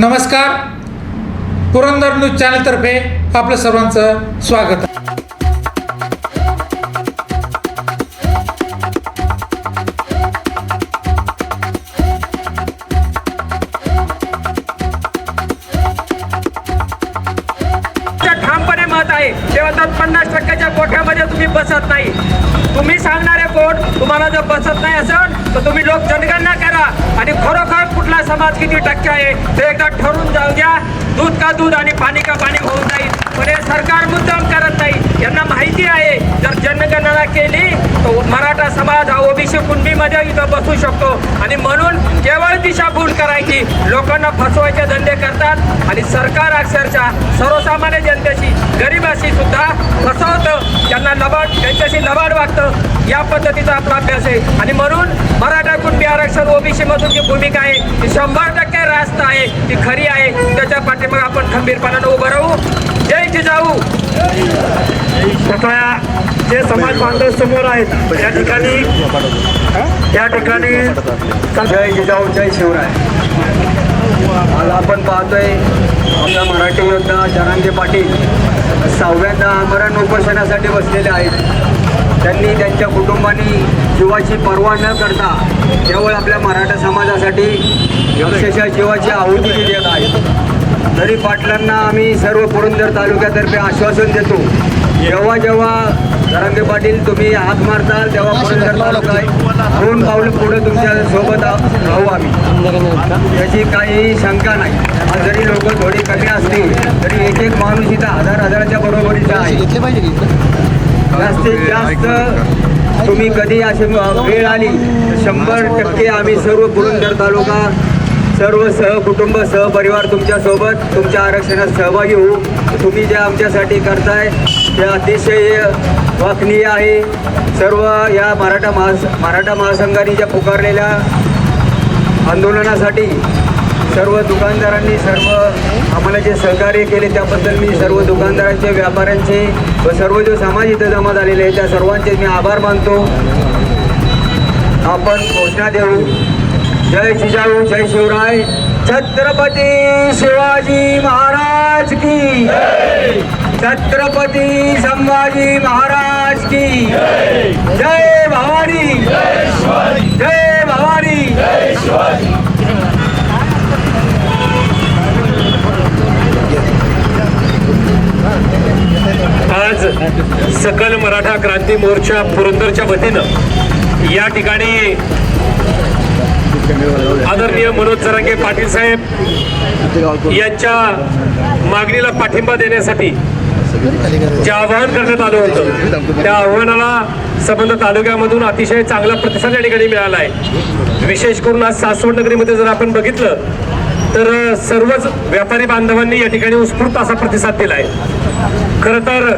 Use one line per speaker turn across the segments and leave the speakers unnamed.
नमस्कार. पुरंदर न्यूज चॅनलतर्फे आपलं सर्वांचं स्वागत.
ठामपणे मत आहे. ते म्हणतात पन्नास टक्क्याच्या कोठ्यामध्ये तुम्ही बसत नाही. तुम्ही सांगणारे कोण? तुम्हाला जर बसत नाही असेल तर तुम्ही लोक जनगणना करा आणि खरं कुठला समाज किती टक्के आहे? ते एकदा ठरवून जाऊ द्या. दूध का दूध आणि पाणी का पाणी होऊन जाईल पण हे सरकार मुद्दाम करत नाही. यांना माहिती आहे. जर जनगणना केली तर मराठा समाज हा ओबीसी कुणबीमध्ये इथं बसू शकतो. आणि म्हणून केवळ दिशाभूल करायची. लोकांना फसवायचे धंदे करतात. आणि सरकार अक्षरशः सर्वसामान्य जनतेशी गरिबाशी सुद्धा फसवतं. त्यांना लबाड त्यांच्याशी लबाड वागतं या पद्धतीचा आपला अभ्यास आहे. आणि म्हणून मराठा आरक्षण ओबीसी मधून जी भूमिका आहे ती शंभर टक्के रास्त आहे ती खरी आहे. त्याच्या पाठीमागे आपण खंबीरपणानं उभं राहू. जय जिजाऊ.
कृपया जे समाज बांधव समोर आहेत या ठिकाणी या ठिकाणी
जय जिजाऊ जय शिवराय. आज आपण पाहतोय आपला मराठी योद्धा जरांगे पाटील सहाव्यांदा आमरण उपोषणासाठी बसलेले आहेत. त्यांनी त्यांच्या कुटुंबानी जीवाची पर्वा न करता केवळ आपल्या मराठा समाजासाठी अक्षरशः जीवाची आहुती दिली आहे तरी पाटलांना आम्ही सर्व पुरंदर तालुक्यातर्फे आश्वासन देतो जेव्हा जेव्हा जरांगे पाटील तुम्ही हात मारताल तेव्हा पुरंदर तालुका दोन पावलं पुढे तुमच्यासोबत राहू आम्ही. याची काही शंका नाही. आज जरी लोक थोडी कमी असली तरी एक एक माणूस इथं हजार हजाराच्या बरोबरीचा आहे. जास्तीत जास्त तुम्ही कधी अशी वेळ आली तर शंभर टक्के आम्ही सर्व पुरंदर तालुका सर्व सहकुटुंब सहपरिवार तुमच्यासोबत तुमच्या आरक्षणात सहभागी होऊ. तुम्ही जे आमच्यासाठी करताय ते अतिशय वाखनीय आहे. सर्व या मराठा महास मराठा महासंघाने ज्या पुकारलेल्या आंदोलनासाठी सर्व दुकानदारांनी सर्व आम्हाला जे सहकार्य केले त्याबद्दल मी सर्व दुकानदारांचे व्यापाऱ्यांचे व सर्व जो समाज इथं जमा झालेले आहे त्या सर्वांचे मी आभार मानतो. आपण घोषणा देऊ. जय जिजाऊ जय शिवराय. छत्रपती शिवाजी महाराज की. छत्रपती संभाजी महाराज की. जय भवानी जय भवानी
आज सकल मराठा क्रांती मोर्चा पुरंदरच्या वतीनं या ठिकाणी आदरणीय मनोज जरांगे पाटील साहेब यांच्या मागणीला पाठिंबा देण्यासाठी जे आवाहन करण्यात आलं होतं त्या आव्हानाला संबंध तालुक्यामधून अतिशय चांगला प्रतिसाद या ठिकाणी मिळाला आहे. विशेष करून आज सासवड नगरीमध्ये जर आपण बघितलं तर सर्वच व्यापारी बांधवांनी या ठिकाणी उत्स्फूर्त असा प्रतिसाद दिला आहे खर तर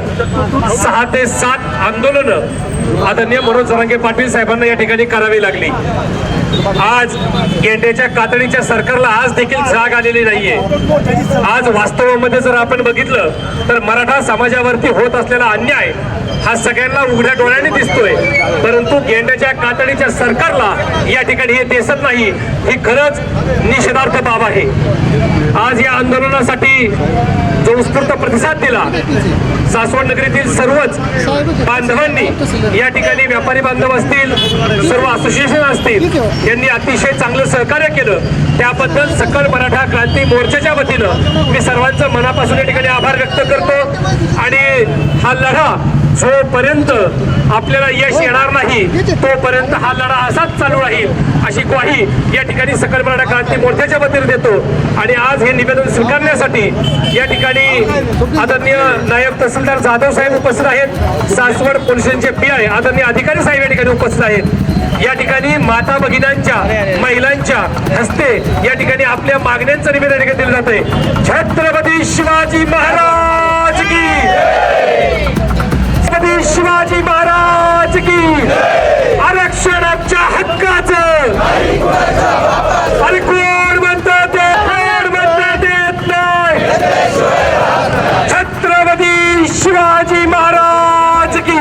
सहा ते सात आंदोलनं आदरणीय मनोज जरांगे पाटील साहेबांना या ठिकाणी करावी लागली. आज गेंड्याच्या कातडीच्या सरकारला आज देखील जाग आलेली नाहीये. आज वास्तवामध्ये जर आपण बघितलं तर मराठा समाजावरती होत असलेला अन्याय हा सगळ्यांना उघड्या डोळ्याने दिसतोय. परंतु गेंड्याच्या कातडीच्या सरकारला या ठिकाणी हे दिसत नाही. ही खरंच निषेधार्थ बाब आहे. आज या आंदोलनासाठी प्रतिसाद दिला. सासवड नगरीतील सर्वच बांधवांनी या ठिकाणी व्यापारी बांधव असतील सर्व असोसिएशन असतील यांनी अतिशय चांगलं सहकार्य केलं. त्याबद्दल सकल मराठा क्रांती मोर्चाच्या वतीनं मी सर्वांचं मनापासून या ठिकाणी आभार व्यक्त करतो. आणि हा लढा जोपर्यंत आपल्याला यश येणार नाही तोपर्यंत हा लढा असाच चालू राहील. अशी ग्वाही या ठिकाणी सकल मराठा क्रांती मोर्चाच्या वतीने देतो. आणि आज हे निवेदन स्वीकारण्यासाठी या ठिकाणी आदरणीय नायब तहसीलदार जाधव साहेब उपस्थित आहेत. सासवड पोलिसांचे पी आय आदरणीय अधिकारी साहेब या ठिकाणी उपस्थित आहेत. या ठिकाणी माता भगिनींच्या महिलांच्या हस्ते या ठिकाणी आपल्या मागण्यांचं निवेदन दिलं जात आहे छत्रपती शिवाजी महाराज की शिवाजी महाराज की। आरक्षणाच्या हक्काच। अरे कोण म्हणतात ते? कोण म्हणतात येत नाही। छत्रपती शिवाजी महाराज की।